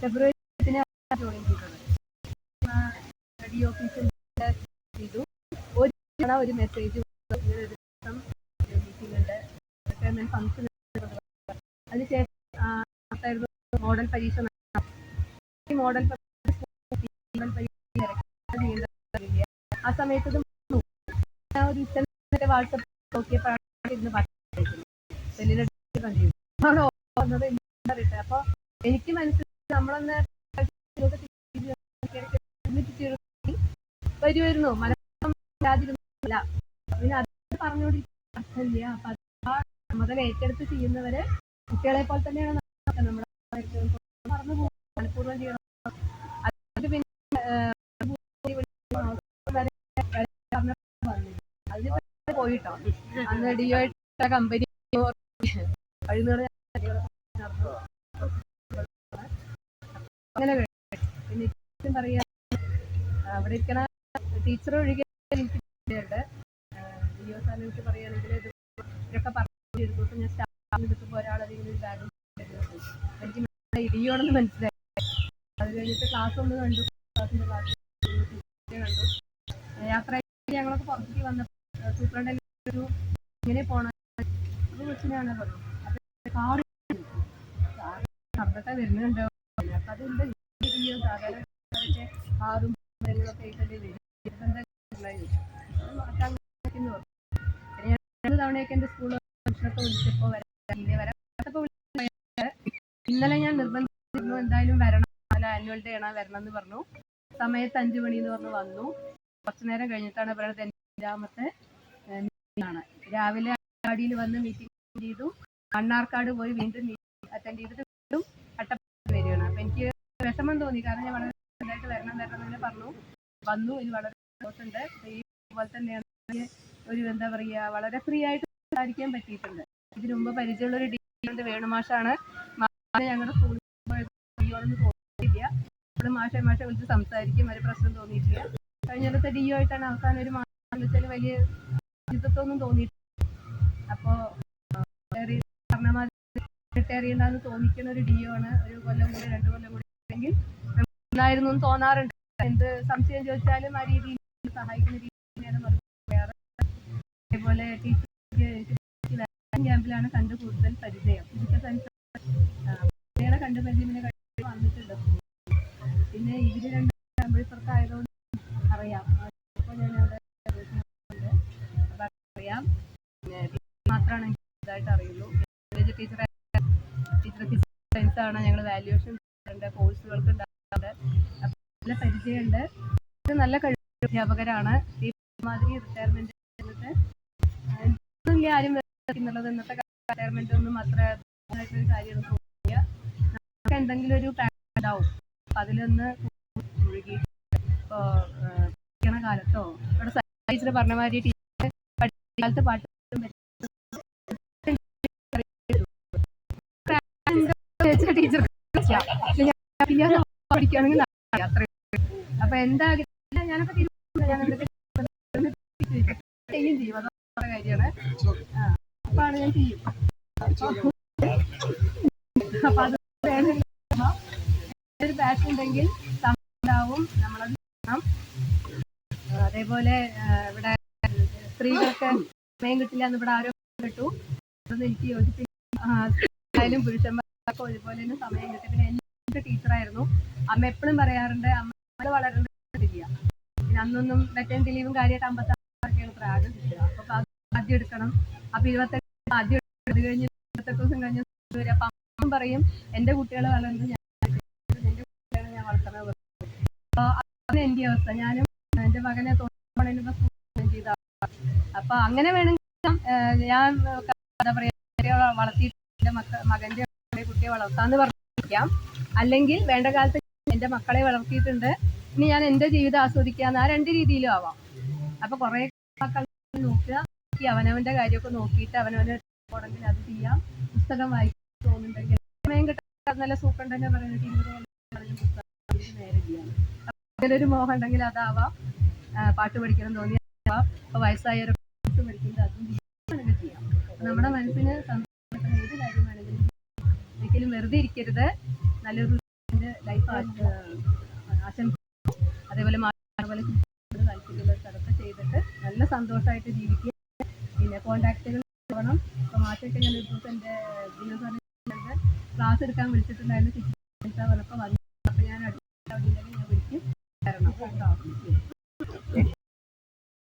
ഫെബ്രുവരി join ചെയ്തത്. D ഓഫീസിൽ ചെയ്തു. ഒരു ഒരു മെസ്സേജ് അതിനുശേഷം മോഡൽ പരീക്ഷ. ഈ മോഡൽ ആ സമയത്ത് ഒരു വാട്സപ്പ് നോക്കിയപ്പോഴാണ് ഇരുന്ന് പറഞ്ഞിരിക്കുന്നത്. സെല്ലിനെ കണ്ടിരുന്നു ആണ് വന്നത്. എന്താ അറിയട്ടെ അപ്പൊ എനിക്ക് മനസ്സിലായി നമ്മളന്ന് വരുമായിരുന്നു മലയാളം ഇല്ലാതിരുന്നില്ല പിന്നെ അത് പറഞ്ഞുകൊണ്ടിരിക്കുന്ന അർത്ഥമില്ല. അപ്പൊ അത് ചുമതല ഏറ്റെടുത്ത് ചെയ്യുന്നവര് കുട്ടികളെ പോലെ തന്നെയാണ്. നമ്മുടെ മറന്നു പോകും. മനഃപൂർവം ചെയ്യണം. അത് പിന്നെ. അതിന് പോയിട്ടോ. അന്ന് ഡിയോ കമ്പനി കഴിയുന്നവരെ നടന്നു അങ്ങനെ. പിന്നെ പറയാ അവിടെ ഇരിക്കണ ടീച്ചർ ഒഴികെ എനിക്ക് പറയുകയാണെങ്കിൽ ഇത് പറഞ്ഞു ഒരു ദിവസം ഞാൻ സ്റ്റാഫിന് എടുത്തപ്പോൾ അതിങ്ങനെ ഒരു ബാഗ് എനിക്ക് ഇടിയോണെന്ന് മനസ്സിലായി. അത് കഴിഞ്ഞിട്ട് ക്ലാസ് ഒന്ന് കണ്ടു. ക്ലാസ് കണ്ടു. യാത്ര ഞങ്ങളൊക്കെ പുറത്തേക്ക് വന്നപ്പോൾ സൂപ്രണ്ടിൽ ഒരു ഇങ്ങനെ പോണ ഒരു പറഞ്ഞു അപ്പൊ കാറ് ശബ്ദത്തെ വരുന്നുണ്ടോ അപ്പൊ അതുണ്ട് ഇടിയോ സാധാരണ ഒക്കെ കാറും മരങ്ങളൊക്കെ ആയിട്ടല്ലേ വരും ഇതെന്താ ഉണ്ടായി? അത് മാറ്റാൻ പറ്റുമെന്ന് പറഞ്ഞു. പിന്നെ ഞാൻ രണ്ട് തവണയൊക്കെ എന്റെ സ്കൂൾ ഫംഗ്ഷനൊക്കെ വിളിച്ചപ്പോൾ വരാൻ വരാൻ ഇന്നലെ ഞാൻ നിർബന്ധിച്ചിരുന്നു എന്തായാലും വരണം ആനുവൽ ഡേ ആണ് വരണം എന്ന് പറഞ്ഞു സമയത്ത് അഞ്ചു മണി എന്ന് പറഞ്ഞു വന്നു കുറച്ചു നേരം കഴിഞ്ഞിട്ടാണ് പറയുന്നത് അഞ്ചാമത്തെ ആണ് രാവിലെ അടിയിൽ വന്ന് മീറ്റിംഗ് ചെയ്തു മണ്ണാർക്കാട് പോയി വീണ്ടും അറ്റൻഡ് ചെയ്തിട്ട് വീണ്ടും വിഷമം തോന്നി. കാരണം ഞാൻ വളരെ ഇതായിട്ട് വരണം വരണം എന്ന് പറഞ്ഞു. വന്നു. ഇത് വളരെ സന്തോഷമുണ്ട്. ഇതുപോലെ തന്നെയാണ് ഒരു എന്താ പറയുക വളരെ ഫ്രീ ആയിട്ട് സംസാരിക്കാൻ പറ്റിയിട്ടുണ്ട്. ഇതിനു മുമ്പ് പരിചയമുള്ള ഒരു ഡി വേണുമാഷാണ് മാഷ് ഞങ്ങളുടെ സ്കൂളിൽ തോന്നിയിട്ടില്ല. നമ്മൾ മാഷെ മാഷെ വിളിച്ച് സംസാരിക്കും. ഒരു പ്രശ്നം തോന്നിയിട്ടില്ല. കഴിഞ്ഞ ദിവസത്തെ ഡിയോ ആയിട്ടാണ് അവസാനം ഒരു മാസം വെച്ചാൽ വലിയ ഒന്നും തോന്നിയിട്ടില്ല. അപ്പോ പറഞ്ഞ മാതിരി റിട്ടയർ ചെയ്യണ്ടെന്ന് തോന്നിക്കുന്ന ഒരു ഡിഒ ആണ്. ഒരു കൊല്ലം കൂടി രണ്ട് കൊല്ലം കൂടി ഉണ്ടെങ്കിൽ നന്നായിരുന്നു തോന്നാറുണ്ട്. എന്ത് സംശയം ചോദിച്ചാലും ആ രീതിയിൽ സഹായിക്കുന്ന രീതിയാണ് മറുപടി പറയാറ് അതേപോലെ ടീച്ചർ ക്യാമ്പിലാണ് കണ്ട് കൂടുതൽ പരിചയം. ഫിസിക്കൽ സയൻസ് കുട്ടികളെ കണ്ട് പരിചയം കഴിഞ്ഞ് വന്നിട്ടുണ്ട്. പിന്നെ ഇവർ രണ്ട് കമ്പ്യൂട്ടർക്ക് ആയതുകൊണ്ട് അറിയാം. അപ്പോൾ ഞാൻ അവിടെ. അറിയാം മാത്രമാണ് ഇതായിട്ട് അറിയുള്ളൂ. കോളേജ് ടീച്ചറെ ടീച്ചർ ഫിസിക്കൽ സയൻസ് ആണ് ഞങ്ങൾ വാല്യുവേഷൻ നല്ല പരിചയമുണ്ട്. ഇത് നല്ല കഴിവ് അധ്യാപകരാണ് ഈ മാതിരി റിട്ടയർമെന്റ് ആരും ഇന്നത്തെ റിട്ടയർമെന്റ് ഒന്നും അത്ര കാര്യമാണ് തോന്നില്ല. നമുക്ക് എന്തെങ്കിലും ഒരു പ്ലാൻ ഉണ്ടാവും. അപ്പൊ അതിലൊന്ന് മുഴുകി ഇപ്പോ പഠിക്കണ കാലത്തോ ഇവിടെ ടീച്ചർ പറഞ്ഞ മാതിരി ടീച്ചർ പഠിക്കുന്ന കാലത്ത് പാട്ട് ടീച്ചർ പഠിക്കുകയാണെങ്കിൽ അപ്പൊ എന്താ ഞാനൊക്കെ ചെയ്യും ചെയ്യും. കാര്യമാണ്. അപ്പാണ് ഞാൻ ചെയ്യും. അപ്പൊ അത് വേണം. ഒരു പാഷൻ ഉണ്ടെങ്കിൽ ഉണ്ടാവും നമ്മളത് അതേപോലെ ഇവിടെ സ്ത്രീകൾക്ക് സമയം കിട്ടില്ല എന്ന് ഇവിടെ ആരോ കിട്ടു. അതൊന്നും എനിക്ക് യോജിപ്പില്ല. പുരുഷന്മാർക്കും ഒരുപോലെ തന്നെ സമയം കിട്ടി. പിന്നെ എന്റെ ടീച്ചറായിരുന്നു. അമ്മ എപ്പോഴും പറയാറുണ്ട് അമ്മ വളരേണ്ടതില്ല പിന്നെ അന്നൊന്നും മറ്റേ ലീവും കാര്യമായിട്ട് അമ്പത്താറൊക്കെയാണ് പ്രാഗ് കിട്ടുക. അപ്പൊ ആദ്യം എടുക്കണം. അപ്പൊ ഇരുപത്തെട്ട് ആദ്യം എടുത്ത് കഴിഞ്ഞ് ഇരുപത്തെട്ട് ദിവസം കഴിഞ്ഞ് വരും. അപ്പൊ അമ്മ പറയും എന്റെ കുട്ടികളെ വളർന്നത് ഞാൻ എന്റെ കുട്ടികളെ ഞാൻ വളർത്തണത് അപ്പൊ അത് എന്റെ അവസ്ഥ. ഞാനും എന്റെ മകനെ തോന്നുമ്പോൾ ചെയ്ത. അപ്പൊ അങ്ങനെ വേണമെങ്കിൽ ഞാൻ എന്താ പറയാ വളർത്തിയിട്ട് എന്റെ മക്ക മകന്റെ കുട്ടിയെ വളർത്താന്ന് പറഞ്ഞിരിക്കാം. അല്ലെങ്കിൽ വേണ്ട കാലത്ത് എന്റെ മക്കളെ വളർത്തിയിട്ടുണ്ട്. ഇനി ഞാൻ എന്റെ ജീവിതം ആസ്വദിക്കാന്ന് ആ രണ്ട് രീതിയിലും ആവാം. അപ്പൊ കുറെ നോക്കുക. അവനവന്റെ കാര്യമൊക്കെ നോക്കിയിട്ട് അവനവന് അത് ചെയ്യാം. പുസ്തകം വായിക്കാൻ തോന്നുന്നുണ്ടെങ്കിൽ സമയം കിട്ടാൻ നല്ല തന്നെ പറയുന്നത് ഇരുപത് നേരെ അതിലൊരു മോഹം ഉണ്ടെങ്കിൽ അതാവാം. പാട്ട് പഠിക്കണം തോന്നിയാവാം അപ്പൊ വയസ്സായവരൊക്കെ പാട്ട് പഠിക്കുന്നത് അതും ചെയ്യാം. നമ്മുടെ മനസ്സിന് ഏത് കാര്യം ഒരിക്കലും വെറുതെ ഇരിക്കരുത്. നല്ലൊരു ലൈഫ് ആശംസ അതേപോലെ അതേപോലെ താല്പര്യമുള്ളവർക്കതൊക്കെ ചെയ്തിട്ട് നല്ല സന്തോഷമായിട്ട് ജീവിക്കുക പിന്നെ കോണ്ടാക്റ്റുകൾ പോകണം അപ്പോൾ മാസമൊക്കെ ഞാൻ ഒരു ദിവസം എന്റെ ദിവസം ക്ലാസ് എടുക്കാൻ വിളിച്ചിട്ടുണ്ടായിരുന്നു ചികിത്സ അപ്പോൾ ഞാൻ അടുത്ത ഞാൻ വിളിക്കും തരണം കേട്ടോ